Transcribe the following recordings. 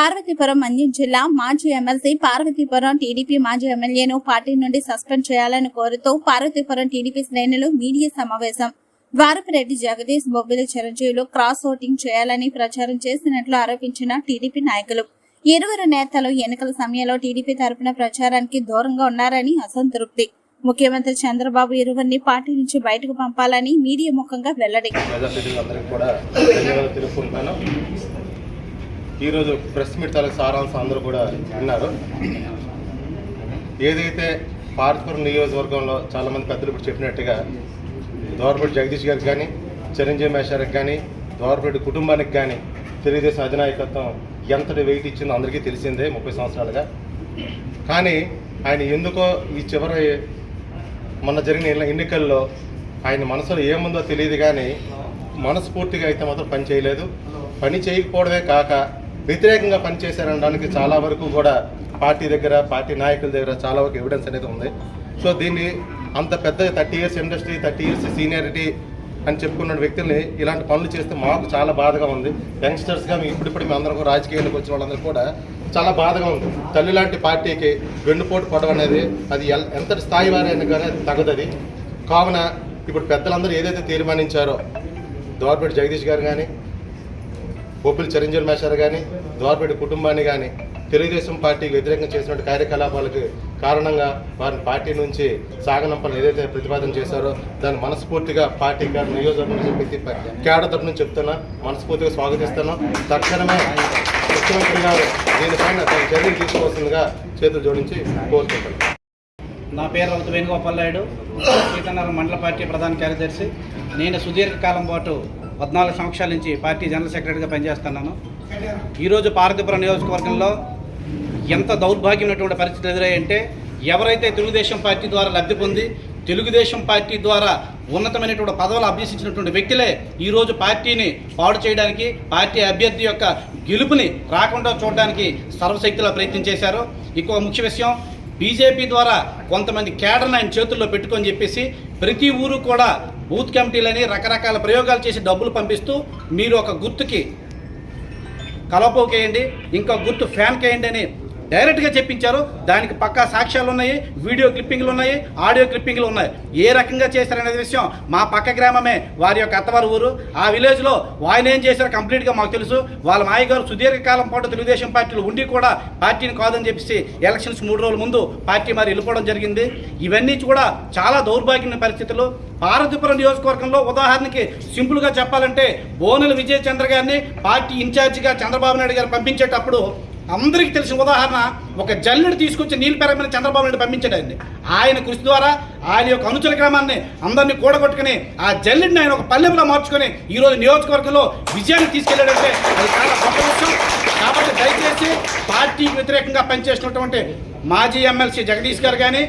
పార్వతీపురం మన్యం జిల్లా మాజీ MLC Parvathipuram TDP మాజీ ఎమ్మెల్యేను పార్టీ నుండి సస్పెండ్ చేయాలని కోరుతూ పార్వతీపురం టీడీపీ శ్రేణులు మీడియా సమావేశం. ద్వారపరెడ్డి జగదీష్ బొబ్బిలి చిరంజీవులు క్రాస్ ఓటింగ్ చేయాలని ప్రచారం చేసినట్లు ఆరోపించిన టీడీపీ నాయకులు. ఇరువురు నేతలు ఎన్నికల సమయంలో టీడీపీ తరపున ప్రచారానికి దూరంగా ఉన్నారని అసంతృప్తి. ముఖ్యమంత్రి చంద్రబాబు ఇరువురిని పార్టీ నుంచి బయటకు పంపాలని మీడియా ముఖంగా వెల్లడి ఈరోజు ప్రెస్ మీట్ తాలూకు సారాంశం అందరూ కూడా విన్నారు. ఏదైతే పార్వతీపురం నియోజకవర్గంలో చాలామంది పెద్దలు ఇప్పుడు చెప్పినట్టుగా దోరపేట జగదీష్ గారికి కానీ చిరంజీవి మేషారికి కానీ దోరపేట కుటుంబానికి కానీ తెలుగుదేశం అధినాయకత్వం ఎంతటి వెయిట్ ఇచ్చిందో అందరికీ తెలిసిందే ముప్పై సంవత్సరాలుగా. కానీ ఆయన ఎందుకో ఈ చివరి మొన్న జరిగిన ఎన్నికల్లో ఆయన మనసులో ఏముందో తెలియదు కానీ మనస్ఫూర్తిగా అయితే మాత్రం పని చేయలేదు. పని చేయకపోవడమే కాక వ్యతిరేకంగా పనిచేశారనడానికి చాలా వరకు కూడా పార్టీ దగ్గర పార్టీ నాయకుల దగ్గర చాలా వరకు ఎవిడెన్స్ అనేది ఉంది. సో దీన్ని అంత పెద్ద thirty years industry thirty years seniority అని చెప్పుకున్న వ్యక్తుల్ని ఇలాంటి పనులు చేస్తే మాకు చాలా బాధగా ఉంది. యంగ్స్టర్స్గా మేము ఇప్పుడిప్పుడు మేము అందరం రాజకీయాలకు వచ్చిన వాళ్ళందరూ కూడా చాలా బాధగా ఉంది. తల్లి లాంటి పార్టీకి వెన్నుపోటు పడడం అనేది అది ఎల్- ఎంతటి స్థాయి వారైనా కానీ తగదది కావున ఇప్పుడు పెద్దలందరూ ఏదైతే తీర్మానించారో దోర్పేట జగదీష్ గారు కానీ బొబ్బిలి చిరంజీవి మేషారు కానీ ద్వారపేట కుటుంబాన్ని కానీ తెలుగుదేశం పార్టీకి వ్యతిరేకంగా చేసినటువంటి కార్యకలాపాలకు కారణంగా వారిని పార్టీ నుంచి సాగనంపాలని ఏదైతే ప్రతిపాదన చేశారో దాన్ని మనస్ఫూర్తిగా పార్టీ గారు నియోజకవర్గం నుంచి ప్రతి కేడర్ తరపు నుంచి చెప్తున్నా మనస్ఫూర్తిగా స్వాగతిస్తున్నాం. తక్షణమే ముఖ్యమంత్రి గారు దీనిపైన తన చర్యలు తీసుకోవాల్సిందిగా చేతులు జోడించి కోరుకుంటాను నా పేరు రౌతు వేణుగోపాల్ నాయుడు సీతన్నర మండల పార్టీ ప్రధాన కార్యదర్శి. నేను సుదీర్ఘకాలం పాటు పద్నాలుగు సంవత్సరాల నుంచి పార్టీ జనరల్ సెక్రటరీగా పనిచేస్తున్నాను. ఈరోజు పార్వతీపురం నియోజకవర్గంలో ఎంత దౌర్భాగ్యమైనటువంటి పరిస్థితులు ఎదురయ్యంటే ఎవరైతే తెలుగుదేశం పార్టీ ద్వారా లబ్ధి పొంది తెలుగుదేశం పార్టీ ద్వారా ఉన్నతమైనటువంటి పదవులు అభ్యసించినటువంటి వ్యక్తులే ఈరోజు పార్టీని పాడు చేయడానికి పార్టీ అభ్యర్థి యొక్క గెలుపుని రాకుండా చూడడానికి సర్వశక్తిలో ప్రయత్నం చేశారు. ఇంకో ముఖ్య విషయం బీజేపీ ద్వారా కొంతమంది కేడర్ని ఆయన చేతుల్లో పెట్టుకొని చెప్పేసి ప్రతి ఊరు కూడా బూత్ కమిటీలని రకరకాల ప్రయోగాలు చేసి డబ్బులు పంపిస్తూ మీరు ఒక గుర్తుకి కలపోకేయండి ఇంకో గుర్తు ఫ్యాన్కేయండి అని డైరెక్ట్గా చెప్పించారు. దానికి పక్కా సాక్ష్యాలు ఉన్నాయి వీడియో క్లిప్పింగ్లు ఉన్నాయి ఆడియో క్లిప్పింగ్లు ఉన్నాయి ఏ రకంగా చేశారనే విషయం మా పక్క గ్రామమే వారి యొక్క అత్తవారి ఊరు. ఆ విలేజ్లో ఆయన ఏం చేశారో కంప్లీట్గా మాకు తెలుసు. వాళ్ళ మాయగారు సుదీర్ఘకాలం పాటు తెలుగుదేశం పార్టీలు ఉండి కూడా పార్టీని కాదని చెప్పేసి ఎలక్షన్స్ మూడు రోజుల ముందు పార్టీ మరి వెళ్ళిపోవడం జరిగింది. ఇవన్నీ కూడా చాలా దౌర్భాగ్యమైన పరిస్థితులు. పార్వతీపురం నియోజకవర్గంలో ఉదాహరణకి సింపుల్గా చెప్పాలంటే బోనెల విజయ్ చంద్ర గారిని పార్టీ ఇన్ఛార్జిగా చంద్రబాబు నాయుడు గారు పంపించేటప్పుడు అందరికీ తెలిసిన ఉదాహరణ ఒక జల్లుడు తీసుకొచ్చి నీళ్ళు పెరగమని చంద్రబాబు నాయుడు పంపించాడండి ఆయన కృషి ద్వారా ఆయన యొక్క అనుచర క్రమాన్ని అందరినీ కూడగొట్టుకుని ఆ జల్లుడిని ఆయన ఒక పల్లెంలో మార్చుకొని ఈరోజు నియోజకవర్గంలో విజయాన్ని తీసుకెళ్ళాడంటే అది చాలా గొప్ప విషయం. కాబట్టి దయచేసి పార్టీకి వ్యతిరేకంగా పనిచేసినటువంటి మాజీ ఎమ్మెల్సీ జగదీష్ గారు కానీ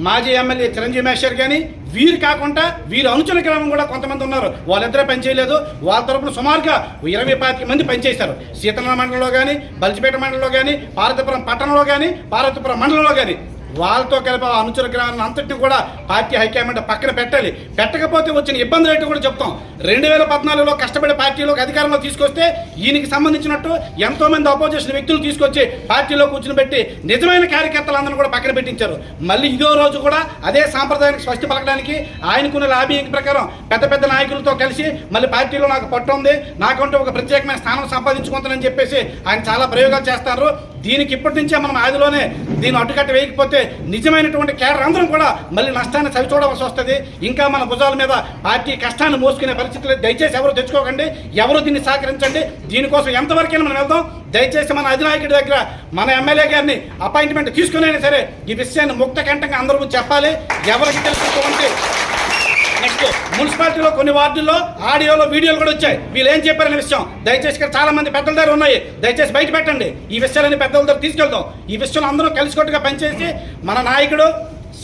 మాజీ ఎమ్మెల్యే చిరంజీవి మేషర్ కానీ వీరు కాకుండా వీరు అనుచరుల క్రమం కూడా కొంతమంది ఉన్నారు. వాళ్ళిద్దరే పనిచేయలేదు వాళ్ళ తరపున సుమారుగా ఇరవై పాతిక మంది పనిచేశారు సీతల మండలంలో కానీ బలిజిపేట మండలంలో కానీ పార్వతీపురం పట్టణంలో కానీ పార్వతీపురం మండలంలో కానీ వాళ్ళతో కలిపి అనుచర గ్రామాన్ని అంతటిని కూడా పార్టీ హైకమాండ్ పక్కన పెట్టాలి. పెట్టకపోతే వచ్చిన ఇబ్బందులు ఏంటో కూడా చెప్తాం. రెండు వేల పద్నాలుగులో కష్టపడి పార్టీలోకి అధికారంలో తీసుకొస్తే ఈయనకి సంబంధించినట్టు ఎంతో మంది అపోజిషన్ వ్యక్తులు తీసుకొచ్చి పార్టీలో కూర్చుని పెట్టి నిజమైన కార్యకర్తలందరూ కూడా పక్కన పెట్టించారు. మళ్ళీ ఇదో రోజు కూడా అదే సాంప్రదాయానికి స్పష్టి పలకడానికి ఆయనకున్న లాబింగ్ ప్రకారం పెద్ద పెద్ద నాయకులతో కలిసి మళ్ళీ పార్టీలో నాకు పట్టు ఉంది. నాకంటూ ఒక ప్రత్యేకమైన స్థానం సంపాదించుకుంటానని చెప్పేసి ఆయన చాలా ప్రయోగాలు చేస్తారు. దీనికి ఇప్పటి నుంచే మనం ఆదిలోనే దీన్ని అడ్డుకట్ట వేయకపోతే నిజమైనటువంటి కేడర్ అందరం కూడా మళ్ళీ నష్టాన్ని చవి చూడవలసి వస్తుంది. ఇంకా మన భుజాల మీద పార్టీ కష్టాన్ని మోసుకునే పరిస్థితులు దయచేసి ఎవరు తెచ్చుకోకండి ఎవరు దీన్ని సహకరించండి. దీనికోసం ఎంతవరకైనా మనం వెళ్దాం. దయచేసి మన అధినాయకుడి దగ్గర మన ఎమ్మెల్యే గారిని అపాయింట్మెంట్ తీసుకునైనా సరే ఈ విషయాన్ని ముక్త కంఠంగా అందరూ చెప్పాలి. ఎవరికి తెలుసుకోవాలంటే మున్సిపాలిటీలో కొన్ని వార్డుల్లో ఆడియోలో వీడియోలు కూడా వచ్చాయి. వీళ్ళు ఏం చెప్పారనే విషయం? దయచేసి ఇక్కడ చాలా మంది పెద్దల దగ్గర ఉన్నాయి. దయచేసి బయట పెట్టండి. ఈ విషయాలన్నీ పెద్దల దగ్గర తీసుకెళ్దాం. ఈ విషయంలో అందరూ కలిసికట్టుగా పనిచేసి మన నాయకుడు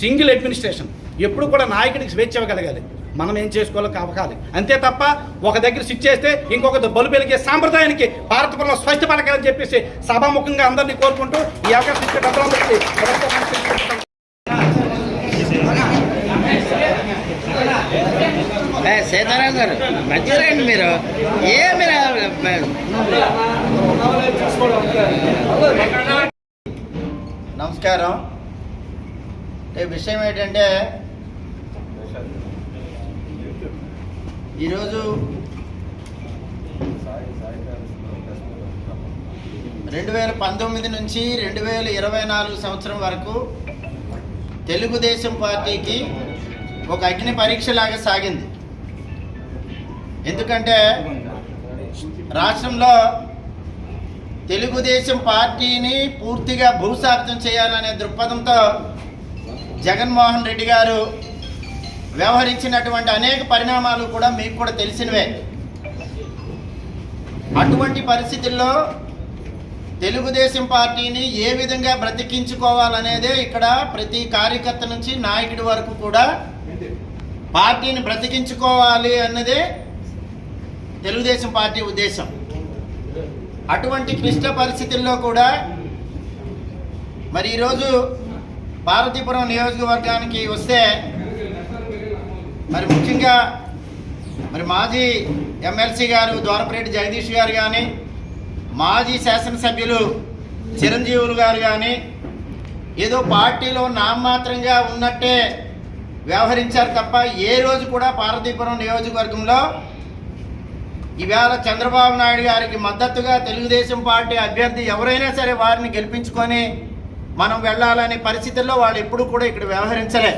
సింగిల్ అడ్మినిస్ట్రేషన్. ఎప్పుడు కూడా నాయకుడికి స్వేచ్ఛ ఇవ్వగలగాలి. మనం ఏం చేసుకోవాలో కావకాలి అంతే తప్ప ఒక దగ్గర స్విచ్ చేస్తే ఇంకొక బలు పెరిగే సాంప్రదాయానికి భారతపురంలో స్పష్ట పలకాలని చెప్పేసి సభాముఖంగా అందరినీ కోరుకుంటూ ఈ అవకాశం ఇచ్చే పెద్దలందరికీ ఏ, సీతారాం గారు మంచిగా రండి మీరు. ఏ నమస్కారం. అంటే విషయం ఏంటంటే ఈరోజు రెండు వేల పంతొమ్మిది నుంచి రెండు వేల ఇరవై నాలుగు సంవత్సరం వరకు తెలుగుదేశం పార్టీకి ఒక అగ్ని పరీక్ష లాగా సాగింది. ఎందుకంటే రాష్ట్రంలో తెలుగుదేశం పార్టీని పూర్తిగా భూస్థాపితం చేయాలనే దృక్పథంతో జగన్మోహన్ రెడ్డి గారు వ్యవహరించినటువంటి అనేక పరిణామాలు కూడా మీకు కూడా తెలిసినవే. అటువంటి పరిస్థితుల్లో తెలుగుదేశం పార్టీని ఏ విధంగా బ్రతికించుకోవాలనేదే ఇక్కడ ప్రతి కార్యకర్త నుంచి నాయకుడి వరకు కూడా పార్టీని బ్రతికించుకోవాలి అన్నదే తెలుగుదేశం పార్టీ ఉద్దేశం. అటువంటి క్లిష్ట పరిస్థితుల్లో కూడా మరి ఈరోజు భారతీపురం నియోజకవర్గానికి వస్తే మరి ముఖ్యంగా మరి మాజీ ఎమ్మెల్సీ గారు ద్వారపరెడ్డి జగదీష్ గారు కానీ మాజీ శాసనసభ్యులు చిరంజీవులు గారు కానీ ఏదో పార్టీలో నామమాత్రంగా ఉన్నట్టే వ్యవహరించారు తప్ప ఏ రోజు కూడా పార్వతీపురం నియోజకవర్గంలో ఈవేళ చంద్రబాబు నాయుడు గారికి మద్దతుగా తెలుగుదేశం పార్టీ అభ్యర్థి ఎవరైనా సరే వారిని గెలిపించుకొని మనం వెళ్ళాలనే పరిస్థితుల్లో వాళ్ళు ఎప్పుడు కూడా ఇక్కడ వ్యవహరించలే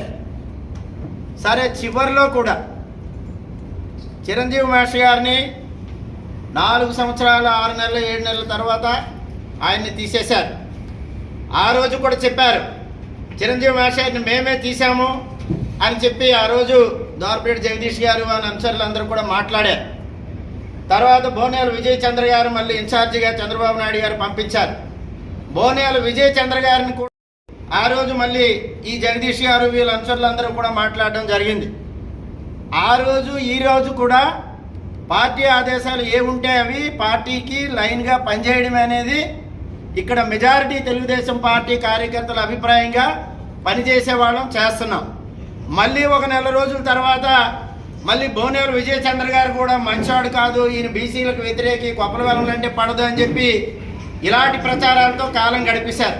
సరే చివరిలో కూడా చిరంజీవి మహేష్ గారిని నాలుగు సంవత్సరాలు ఆరు నెలలు ఏడు నెలల తర్వాత ఆయన్ని తీసేశారు. ఆ రోజు కూడా చెప్పారు చిరంజీవి మహేష్ గారిని మేమే తీసాము అని చెప్పి ఆ రోజు దోర్పేట జగదీష్ గారు వాళ్ళ అనుచరులు అందరూ కూడా మాట్లాడారు. తర్వాత బోనేలు విజయ్ చంద్ర గారు మళ్ళీ ఇన్ఛార్జిగా చంద్రబాబు నాయుడు గారు పంపించారు. బోనేలు విజయ్ చంద్ర గారిని కూడా ఆ రోజు మళ్ళీ ఈ జగదీష్ గారు వీళ్ళ అనుచరులందరూ కూడా మాట్లాడడం జరిగింది. ఆ రోజు ఈ రోజు కూడా పార్టీ ఆదేశాలు ఏ ఉంటే అవి పార్టీకి లైన్గా పనిచేయడం అనేది ఇక్కడ మెజారిటీ తెలుగుదేశం పార్టీ కార్యకర్తల అభిప్రాయంగా పనిచేసే వాళ్ళం చేస్తున్నాం. మళ్ళీ ఒక నెల రోజుల తర్వాత మళ్ళీ భువనేరు విజయచంద్ర గారు కూడా మంచివాడు కాదు ఈయన బీసీలకు వ్యతిరేకి కొప్పల వెళ్ళాలంటే పడదు అని చెప్పి ఇలాంటి ప్రచారాలతో కాలం గడిపేశారు.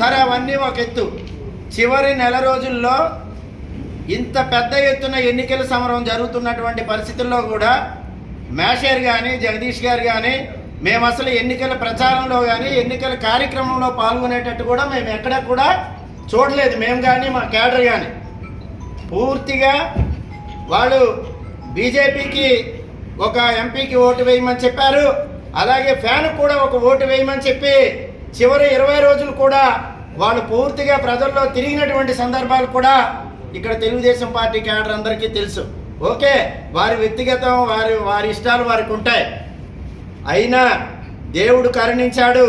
సరే అవన్నీ ఒక ఎత్తు. చివరి నెల రోజుల్లో ఇంత పెద్ద ఎత్తున ఎన్నికల సమరం జరుగుతున్నటువంటి పరిస్థితుల్లో కూడా మేషర్ కానీ జగదీష్ గారు కానీ మేము అసలు ఎన్నికల ప్రచారంలో కానీ ఎన్నికల కార్యక్రమంలో పాల్గొనేటట్టు కూడా మేము ఎక్కడ కూడా చూడలేదు. మేము కానీ మా కేడర్ కానీ పూర్తిగా వాళ్ళు బీజేపీకి ఒక ఎంపీకి ఓటు వేయమని చెప్పారు. అలాగే ఫ్యాన్ కూడా ఒక ఓటు వేయమని చెప్పి చివరి ఇరవై రోజులు కూడా వాళ్ళు పూర్తిగా ప్రజల్లో తిరిగినటువంటి సందర్భాలు కూడా ఇక్కడ తెలుగుదేశం పార్టీ క్యాడర్ అందరికీ తెలుసు. ఓకే వారి వ్యక్తిగతం వారి వారి ఇష్టాలు వారికి ఉంటాయి. అయినా దేవుడు కరుణించాడు.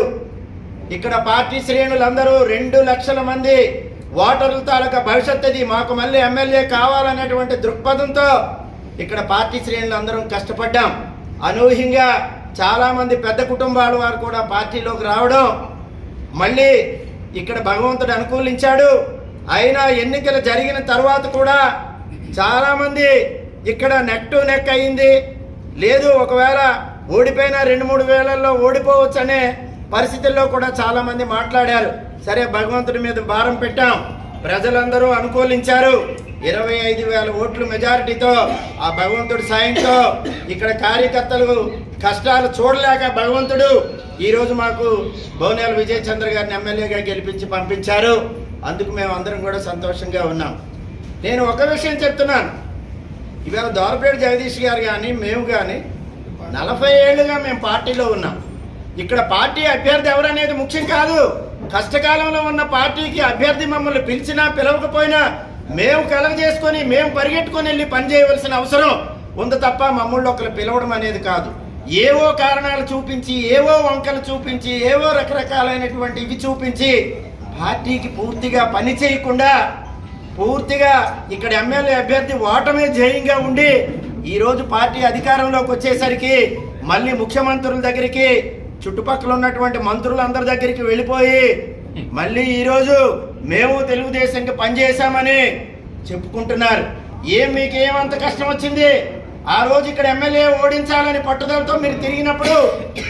ఇక్కడ పార్టీ శ్రేణులందరూ రెండు లక్షల మంది ఓటర్ల తాలూకా భవిష్యత్ ఇది మాకు మళ్ళీ ఎమ్మెల్యే కావాలనేటువంటి దృక్పథంతో ఇక్కడ పార్టీ శ్రేణులు అందరం కష్టపడ్డాం. అనూహ్యంగా చాలామంది పెద్ద కుటుంబాల వారు కూడా పార్టీలోకి రావడం మళ్ళీ ఇక్కడ భగవంతుడు అనుకూలించాడు. అయినా ఎన్నికలు జరిగిన తర్వాత కూడా చాలామంది ఇక్కడ నెక్ టు నెక్ అయింది. లేదు ఒకవేళ ఓడిపోయిన రెండు మూడు వేలల్లో ఓడిపోవచ్చు అనే పరిస్థితుల్లో కూడా చాలామంది మాట్లాడారు. సరే భగవంతుడి మీద భారం పెట్టాం. ప్రజలందరూ అనుకూలించారు. ఇరవై ఐదు వేల ఓట్లు మెజారిటీతో ఆ భగవంతుడి సాయంతో ఇక్కడ కార్యకర్తలు కష్టాలు చూడలేక భగవంతుడు ఈరోజు మాకు భువనేల విజయ్ చంద్ర గారిని ఎమ్మెల్యేగా గెలిపించి పంపించారు. అందుకు మేము అందరం కూడా సంతోషంగా ఉన్నాం. నేను ఒక విషయం చెప్తున్నాను. ఇవాళ దోరపేట జగదీష్ గారు కానీ మేము కానీ నలభై ఏళ్ళుగా మేము పార్టీలో ఉన్నాం. ఇక్కడ పార్టీ అభ్యర్థి ఎవరనేది ముఖ్యం కాదు. కష్టకాలంలో ఉన్న పార్టీకి అభ్యర్థి మమ్మల్ని పిలిచినా పిలవకపోయినా మేము కలగజేసుకొని మేము పరిగెట్టుకొని వెళ్ళి పనిచేయవలసిన అవసరం ఉంది తప్ప మమ్మల్ని ఒకరు పిలవడం అనేది కాదు. ఏవో కారణాలు చూపించి ఏవో వంకలు చూపించి ఏవో రకరకాలైనటువంటి ఇవి చూపించి పార్టీకి పూర్తిగా పని చేయకుండా పూర్తిగా ఇక్కడ ఎమ్మెల్యే అభ్యర్థి ఓటమే జయంగా ఉండి ఈరోజు పార్టీ అధికారంలోకి వచ్చేసరికి మళ్ళీ ముఖ్యమంత్రుల దగ్గరికి చుట్టుపక్కల ఉన్నటువంటి మంత్రులందరి దగ్గరికి వెళ్ళిపోయి మళ్ళీ ఈరోజు మేము తెలుగుదేశంకి పనిచేశామని చెప్పుకుంటున్నారు. ఏం మీకేమంత కష్టం వచ్చింది? ఆ రోజు ఇక్కడ ఎమ్మెల్యే ఓడించాలని పట్టుదలతో మీరు తిరిగినప్పుడు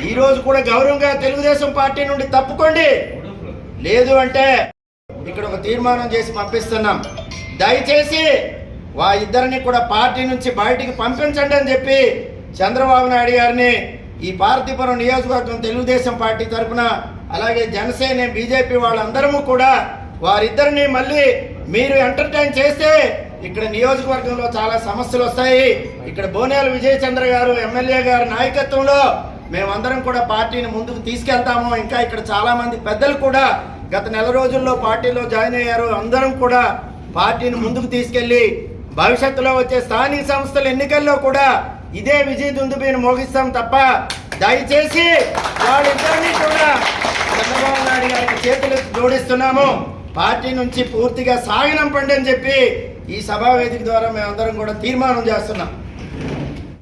ఈ రోజు కూడా గౌరవంగా తెలుగుదేశం పార్టీ నుండి తప్పుకోండి. లేదు అంటే ఇక్కడ ఒక తీర్మానం చేసి పంపిస్తున్నాం. దయచేసి వా ఇద్దరిని కూడా పార్టీ నుంచి బయటికి పంపించండి అని చెప్పి చంద్రబాబు నాయుడు గారిని ఈ పార్తీపురం నియోజకవర్గం తెలుగుదేశం పార్టీ తరఫున అలాగే జనసేన బీజేపీ వాళ్ళందరము కూడా వారిద్దరిని మళ్ళీ మీరు ఎంటర్టైన్ చేస్తే ఇక్కడ నియోజకవర్గంలో చాలా సమస్యలు వస్తాయి. ఇక్కడ బోనేల విజయచంద్ర గారు ఎమ్మెల్యే గారి నాయకత్వంలో మేమందరం కూడా పార్టీని ముందుకు తీసుకెళ్తాము. ఇంకా ఇక్కడ చాలా మంది పెద్దలు కూడా గత నెల రోజుల్లో పార్టీలో జాయిన్ అయ్యారు. అందరం కూడా పార్టీని ముందుకు తీసుకెళ్ళి భవిష్యత్తులో వచ్చే స్థానిక సంస్థల ఎన్నికల్లో కూడా ఇదే విజయ్ దుందుబీని మోగిస్తాం తప్ప దయచేసి వాళ్ళిద్దరినీ కూడా చంద్రబాబు నాయుడు గారికి చేతులు జోడిస్తున్నాము. పార్టీ నుంచి పూర్తిగా సాగనంపండి అని చెప్పి ఈ సభా వేదిక ద్వారా మేమందరం కూడా తీర్మానం చేస్తున్నాం.